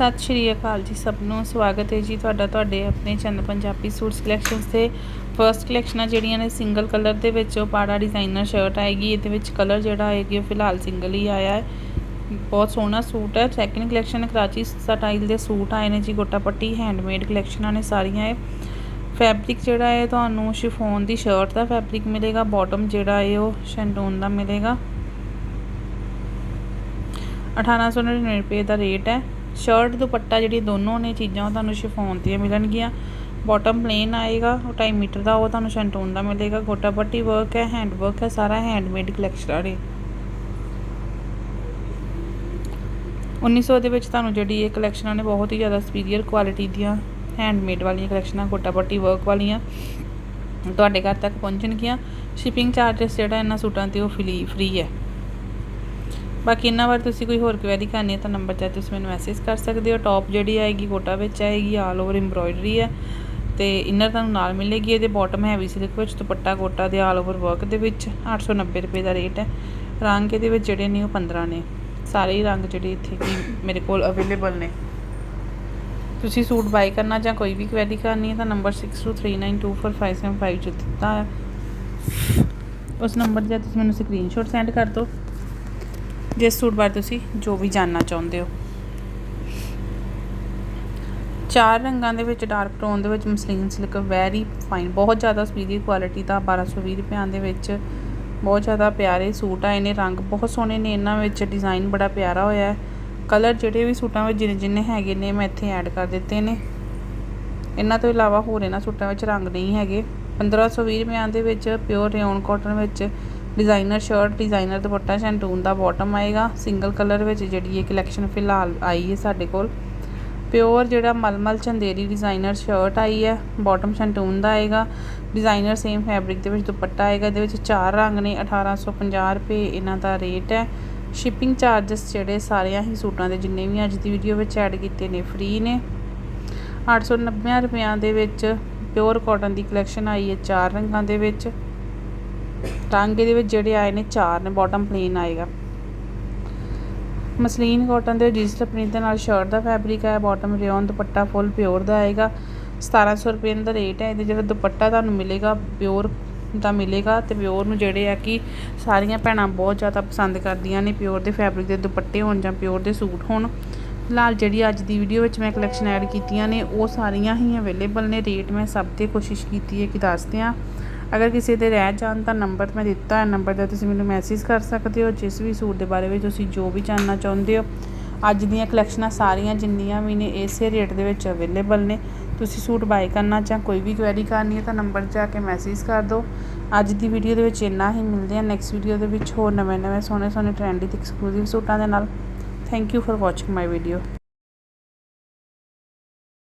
ਸਤਿ ਸ਼੍ਰੀ ਅਕਾਲ ਜੀ ਸਭ ਨੂੰ। ਸਵਾਗਤ ਹੈ ਜੀ ਤੁਹਾਡਾ ਤੁਹਾਡੇ ਆਪਣੇ ਚੰਨ ਪੰਜਾਬੀ ਸੂਟਸ ਕਲੈਕਸ਼ਨਸ ਤੇ ਫਰਸਟ ਕਲੈਕਸ਼ਨਾਂ ਜਿਹੜੀਆਂ ਨੇ ਸਿੰਗਲ ਕਲਰ ਦੇ ਵਿੱਚ। ਉਹ ਪਾੜਾ ਡਿਜ਼ਾਈਨਰ ਸ਼ਰਟ ਆਏਗੀ, ਇਹਦੇ ਵਿੱਚ ਕਲਰ ਜਿਹੜਾ ਆਏਗੀ ਉਹ ਫਿਲਹਾਲ ਸਿੰਗਲ ਹੀ ਆਇਆ ਹੈ। ਬਹੁਤ ਸੋਹਣਾ ਸੂਟ ਹੈ। ਸੈਕਿੰਡ ਕਲੈਕਸ਼ਨ ਕਰਾਚੀ ਸਟਾਈਲ ਦੇ ਸੂਟ ਆਏ ਨੇ ਜੀ ਗੋਟਾ ਪੱਟੀ ਹੈਂਡਮੇਡ ਕਲੈਕਸ਼ਨਾਂ ਨੇ ਸਾਰੀਆਂ ਇਹ। ਫੈਬਰਿਕ ਜਿਹੜਾ ਹੈ, ਤੁਹਾਨੂੰ ਸ਼ਿਫੋਨ ਦੀ ਸ਼ਰਟ ਦਾ ਫੈਬਰਿਕ ਮਿਲੇਗਾ ਬਾਟਮ ਜਿਹੜਾ ਹੈ ਉਹ ਸ਼ੈਂਟੂਨ ਦਾ ਮਿਲੇਗਾ। 1899 ਰੁਪਏ ਦਾ ਰੇਟ ਹੈ। ਸ਼ਰਟ, ਦੁਪੱਟਾ ਜਿਹੜੀ ਦੋਨੋਂ ਨੇ ਚੀਜ਼ਾਂ ਉਹ ਤੁਹਾਨੂੰ ਸ਼ਿਫੋਨ ਦੀਆਂ ਮਿਲਣਗੀਆਂ। ਬਾਟਮ ਪਲੇਨ ਆਏਗਾ, ਉਹ 2.5 ਮੀਟਰ ਦਾ, ਉਹ ਤੁਹਾਨੂੰ ਸ਼ੈਂਟੂਨ ਦਾ ਮਿਲੇਗਾ। ਗੋਟਾ ਪੱਟੀ ਵਰਕ ਹੈ ਹੈਂਡ ਵਰਕ ਹੈ, ਸਾਰਾ ਹੈਂਡਮੇਡ ਕਲੈਕਸ਼ਨ ਹੈ 1900 ਦੇ ਵਿੱਚ ਤੁਹਾਨੂੰ ਜਿਹੜੀ ਇਹ ਕਲੈਕਸ਼ਨਾਂ ਨੇ ਬਹੁਤ ਹੀ ਜ਼ਿਆਦਾ ਸੁਪੀਰੀਅਰ ਕੁਆਲਿਟੀ ਦੀਆਂ ਹੈਂਡਮੇਡ ਵਾਲੀਆਂ ਕਲੈਕਸ਼ਨਾਂ ਗੋਟਾ ਪੱਟੀ ਵਰਕ ਵਾਲੀਆਂ, ਤੁਹਾਡੇ ਘਰ ਤੱਕ ਪਹੁੰਚਣਗੀਆਂ। ਸ਼ਿਪਿੰਗ ਚਾਰजेस ਜਿਹੜਾ ਇਹਨਾਂ ਸੂਟਾਂ ਤੇ ਉਹ ਫ੍ਰੀ ਫ੍ਰੀ ਹੈ। ਬਾਕੀ ਇਹਨਾਂ ਬਾਰੇ ਤੁਸੀਂ ਕੋਈ ਹੋਰ ਕੁਐਰੀ ਕਰਨੀ ਹੈ ਤਾਂ ਨੰਬਰ 'ਤੇ ਤੁਸੀਂ ਮੈਨੂੰ ਮੈਸੇਜ ਕਰ ਸਕਦੇ ਹੋ। ਟੌਪ ਜਿਹੜੀ ਆਏਗੀ ਕੋਟਾ ਵਿੱਚ ਆਏਗੀ ਆਲ ਓਵਰ ਐਮਬ੍ਰੋਇਡਰੀ ਹੈ। ਤੇ ਇਨਰ ਤੁਹਾਨੂੰ ਨਾਲ ਮਿਲੇਗੀ, ਇਹਦੇ ਬਾਟਮ ਹੈਵੀ ਸਿਲਕ ਵਿੱਚ, ਦੁਪੱਟਾ ਗੋਟਾ ਦੇ ਆਲ ਓਵਰ ਵਰਕ ਦੇ ਵਿੱਚ 890 ਰੁਪਏ ਦਾ ਰੇਟ ਹੈ। ਰੰਗ ਇਹਦੇ ਵਿੱਚ ਜਿਹੜੇ ਨੇ ਉਹ 15 ਨੇ। ਸਾਰੇ ਹੀ ਰੰਗ ਜਿਹੜੇ ਇੱਥੇ ਕੀ ਮੇਰੇ ਕੋਲ ਅਵੇਲੇਬਲ ਨੇ। ਤੁਸੀਂ ਸੂਟ ਬਾਈ ਕਰਨਾ ਜਾਂ ਕੋਈ ਵੀ ਕੁਐਰੀ ਕਰਨੀ ਹੈ ਤਾਂ ਨੰਬਰ 6239245755 'ਚ ਦਿੱਤਾ ਹੈ। ਉਸ ਨੰਬਰ 'ਤੇ ਤੁਸੀਂ ਮੈਨੂੰ ਸਕਰੀਨਸ਼ਾਟ ਸੈਂਡ ਕਰ ਦਿਓ। ਜਿਸ ਸੂਟ ਬਾਰੇ ਤੁਸੀਂ ਜੋ ਵੀ ਜਾਨਣਾ ਚਾਹੁੰਦੇ ਹੋ। ਚਾਰ ਰੰਗਾਂ ਦੇ ਵਿੱਚ ਡਾਰਕ ਟੋਨ ਦੇ ਵਿੱਚ ਮਸਲੀਨ ਸਿਲਕ ਵੈਰੀ ਫਾਈਨ ਬਹੁਤ ਜ਼ਿਆਦਾ ਸੁਪੀਰੀਅਰ ਕੁਆਲਿਟੀ ਦਾ 1220 ਰੁਪਿਆਂ ਦੇ ਵਿੱਚ ਬਹੁਤ ਜ਼ਿਆਦਾ ਪਿਆਰੇ ਸੂਟ ਆਏ ਨੇ ਰੰਗ ਬਹੁਤ ਸੋਹਣੇ ਨੇ, ਇਹਨਾਂ ਵਿੱਚ ਡਿਜ਼ਾਈਨ ਬੜਾ ਪਿਆਰਾ ਹੋਇਆ ਹੈ। ਕਲਰ ਜਿਹੜੇ ਵੀ ਸੂਟਾਂ ਵਿੱਚ ਜਿੰਨੇ ਜਿੰਨੇ ਹੈਗੇ ਨੇ, ਮੈਂ ਇੱਥੇ ਐਡ ਕਰ ਦਿੱਤੇ ਨੇ। ਇਹਨਾਂ ਤੋਂ ਇਲਾਵਾ ਹੋਰ ਇਹਨਾਂ ਸੂਟਾਂ ਵਿੱਚ ਰੰਗ ਨਹੀਂ ਹੈਗੇ। 1520 ਰੁਪਿਆਂ ਦੇ ਵਿੱਚ ਪਿਓਰ ਰਿਓਨ ਕਾਟਨ ਵਿੱਚ ਡਿਜ਼ਾਈਨਰ ਸ਼ਰਟ ਡਿਜ਼ਾਈਨਰ ਦੁਪੱਟਾ ਸ਼ੈਂਟੂਨ ਦਾ ਬਾਟਮ ਆਏਗਾ। ਸਿੰਗਲ ਕਲਰ ਵਿੱਚ ਜਿਹੜੀ ਇਹ ਕਲੈਕਸ਼ਨ ਫਿਲਹਾਲ ਆਈ ਹੈ ਸਾਡੇ ਕੋਲ। ਪਿਓਰ ਜਿਹੜਾ ਮਲਮਲ ਚੰਦੇਰੀ ਡਿਜ਼ਾਈਨਰ ਸ਼ਰਟ ਆਈ ਹੈ ਬਾਟਮ ਸ਼ੈਂਟੂਨ ਦਾ ਆਏਗਾ। ਡਿਜ਼ਾਈਨਰ ਸੇਮ ਫੈਬਰਿਕ ਦੇ ਵਿੱਚ ਦੁਪੱਟਾ ਆਏਗਾ, ਇਹਦੇ ਵਿੱਚ ਚਾਰ ਰੰਗ ਨੇ 1850 ਰੁਪਏ ਇਹਨਾਂ ਦਾ ਰੇਟ ਹੈ। ਸ਼ਿਪਿੰਗ ਚਾਰजेस ਜਿਹੜੇ ਸਾਰਿਆਂ ਹੀ ਸੂਟਾਂ ਦੇ ਜਿੰਨੇ ਵੀ ਅੱਜ ਦੀ ਵੀਡੀਓ ਵਿੱਚ ਐਡ ਕੀਤੇ ਨੇ ਫ੍ਰੀ ਨੇ। 890 ਰੁਪਿਆਂ ਦੇ ਵਿੱਚ ਪਿਓਰ ਕਾਟਨ ਦੀ ਕਲੈਕਸ਼ਨ ਆਈ ਹੈ ਚਾਰ ਰੰਗਾਂ ਦੇ ਵਿੱਚ। ਰੰਗ ਇਹਦੇ ਵਿੱਚ ਜਿਹੜੇ ਆਏ ਨੇ, ਚਾਰ ਨੇ ਬਾਟਮ ਪਲੇਨ ਆਏਗਾ। ਮਸਲੀਨ ਕਾਟਨ ਦੇ ਡਿਜੀਟਲ ਪ੍ਰਿੰਟ ਦੇ ਨਾਲ ਸ਼ਰਟ ਦਾ ਫੈਬਰਿਕ ਹੈ ਬਾਟਮ ਰਿਓਨ ਦੁਪੱਟਾ ਫੁੱਲ ਪਿਓਰ ਦਾ ਆਏਗਾ। 1700 ਰੁਪਏ ਦਾ ਰੇਟ ਹੈ, ਇਹਦੇ ਜਿਹੜਾ ਦੁਪੱਟਾ ਤੁਹਾਨੂੰ ਮਿਲੇਗਾ ਪਿਓਰ ਦਾ ਮਿਲੇਗਾ ਤੇ ਪਿਓਰ ਨੂੰ ਜਿਹੜੇ ਆ ਕਿ ਸਾਰੀਆਂ ਭੈਣਾਂ ਬਹੁਤ ਜ਼ਿਆਦਾ ਪਸੰਦ ਕਰਦੀਆਂ ਨੇ ਪਿਓਰ ਦੇ ਫੈਬਰਿਕ ਦੇ ਦੁਪੱਟੇ ਹੋਣ ਜਾਂ ਪਿਓਰ ਦੇ ਸੂਟ ਹੋਣ। ਫਿਲਹਾਲ ਜਿਹੜੀ ਅੱਜ ਦੀ ਵੀਡੀਓ ਵਿੱਚ ਮੈਂ ਕਲੈਕਸ਼ਨ ਐਡ ਕੀਤੀਆਂ ਨੇ, ਉਹ ਸਾਰੀਆਂ ਹੀ ਅਵੇਲੇਬਲ ਨੇ। ਰੇਟ ਮੈਂ ਸਭ ਤੇ ਕੋਸ਼ਿਸ਼ ਕੀਤੀ ਹੈ ਕਿ ਦੱਸ ਦਿਆਂ। ਅਗਰ ਕਿਸੇ ਦੇ ਰਹਿ ਜਾਣ ਤਾਂ ਨੰਬਰ ਮੈਂ ਦਿੱਤਾ ਹੈ ਨੰਬਰ ਦਾ ਤੁਸੀਂ ਮੈਨੂੰ ਮੈਸੇਜ ਕਰ ਸਕਦੇ ਹੋ, ਜਿਸ ਵੀ ਸੂਟ ਦੇ ਬਾਰੇ ਵਿੱਚ ਤੁਸੀਂ ਜੋ ਵੀ ਜਾਣਨਾ ਚਾਹੁੰਦੇ ਹੋ। ਅੱਜ ਦੀਆਂ ਕਲੈਕਸ਼ਨਾਂ ਸਾਰੀਆਂ ਜਿੰਨੀਆਂ ਵੀ ਨੇ, ਇਸੇ ਰੇਟ ਦੇ ਵਿੱਚ ਅਵੇਲੇਬਲ ਨੇ। ਤੁਸੀਂ ਸੂਟ ਬਾਈ ਕਰਨਾ ਜਾਂ ਕੋਈ ਵੀ ਕੁਐਰੀ ਕਰਨੀ ਹੈ ਤਾਂ ਨੰਬਰ ਜਾ ਕੇ ਮੈਸੇਜ ਕਰ ਦਿਓ। ਅੱਜ ਦੀ ਵੀਡੀਓ ਦੇ ਵਿੱਚ ਇੰਨਾ ਹੀ, ਮਿਲਦੇ ਆ ਨੈਕਸਟ ਵੀਡੀਓ ਦੇ ਵਿੱਚ ਹੋਰ ਨਵੇਂ ਨਵੇਂ ਸੋਹਣੇ ਸੋਹਣੇ ਟ੍ਰੈਂਡੀ ਤੇ ਐਕਸਕਲੂਸਿਵ ਸੂਟਾਂ ਦੇ ਨਾਲ। Thank you for watching my video